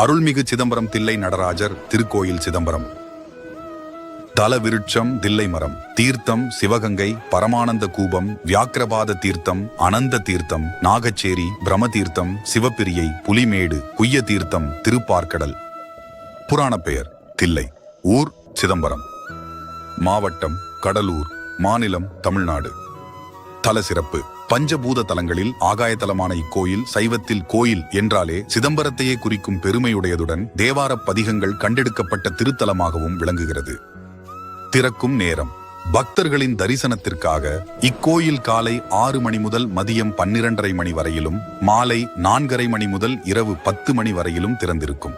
அருள்மிகு சிதம்பரம் தில்லை நடராஜர் திருக்கோயில் சிதம்பரம். தல விருட்சம் தில்லை மரம் தீர்த்தம் சிவகங்கை பரமானந்த கூபம் வியாக்கிரபாத தீர்த்தம் அனந்த தீர்த்தம் நாகச்சேரி பிரமதீர்த்தம் சிவப்பிரியை புலிமேடு குய்ய தீர்த்தம் திருப்பார்க்கடல் புராண பெயர் தில்லை. ஊர் சிதம்பரம். மாவட்டம் கடலூர் மாநிலம் தமிழ்நாடு. தல சிறப்பு பஞ்சபூத தலங்களில் ஆகாயதலமான இக்கோயில் சைவத்தில் கோயில் என்றாலே சிதம்பரத்தையே குறிக்கும் பெருமையுடையதுடன் தேவார பதிகங்கள் கண்டெடுக்கப்பட்ட திருத்தலமாகவும் விளங்குகிறது. திறக்கும் நேரம். பக்தர்களின் தரிசனத்திற்காக இக்கோயில் காலை ஆறு மணி முதல் மதியம் பன்னிரண்டரை மணி வரையிலும் மாலை நான்கரை மணி முதல் இரவு பத்து மணி வரையிலும் திறந்திருக்கும்.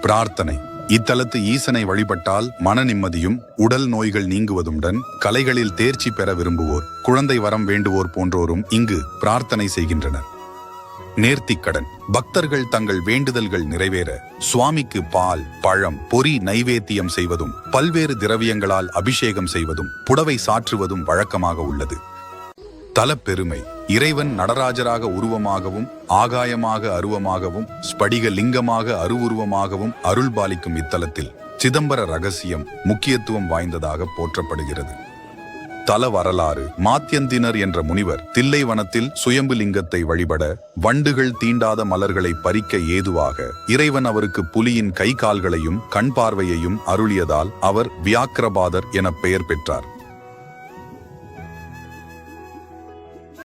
பிரார்த்தனை. இத்தலத்து ஈசனை வழிபட்டால் மன நிம்மதியும் உடல் நோய்கள் நீங்குவதுடன் கலைகளில் தேர்ச்சி பெற விரும்புவோர் குழந்தை வரம் வேண்டுவோர் போன்றோரும் இங்கு பிரார்த்தனை செய்கின்றனர். நேர்த்திக்கடன். பக்தர்கள் தங்கள் வேண்டுதல்கள் நிறைவேற சுவாமிக்கு பால் பழம் பொறி நைவேத்தியம் செய்வதும் பல்வேறு திரவியங்களால் அபிஷேகம் செய்வதும் புடவை சாற்றுவதும் வழக்கமாக உள்ளது. தலப்பெருமை. இறைவன் நடராஜராக உருவமாகவும் ஆகாயமாக அருவமாகவும் ஸ்படிக லிங்கமாக அருவுருவமாகவும் அருள்பாலிக்கும் இத்தலத்தில் சிதம்பர ரகசியம் முக்கியத்துவம் வாய்ந்ததாக போற்றப்படுகிறது. தல வரலாறு மாத்தியந்தினர் என்ற முனிவர் தில்லைவனத்தில் சுயம்பு லிங்கத்தை வழிபட வண்டுகள் தீண்டாத மலர்களை பறிக்க ஏதுவாக இறைவன் அவருக்கு புலியின் கை கால்களையும் கண் பார்வையையும் அருளியதால் அவர் வியாக்கிரபாதர் என பெயர் பெற்றார்.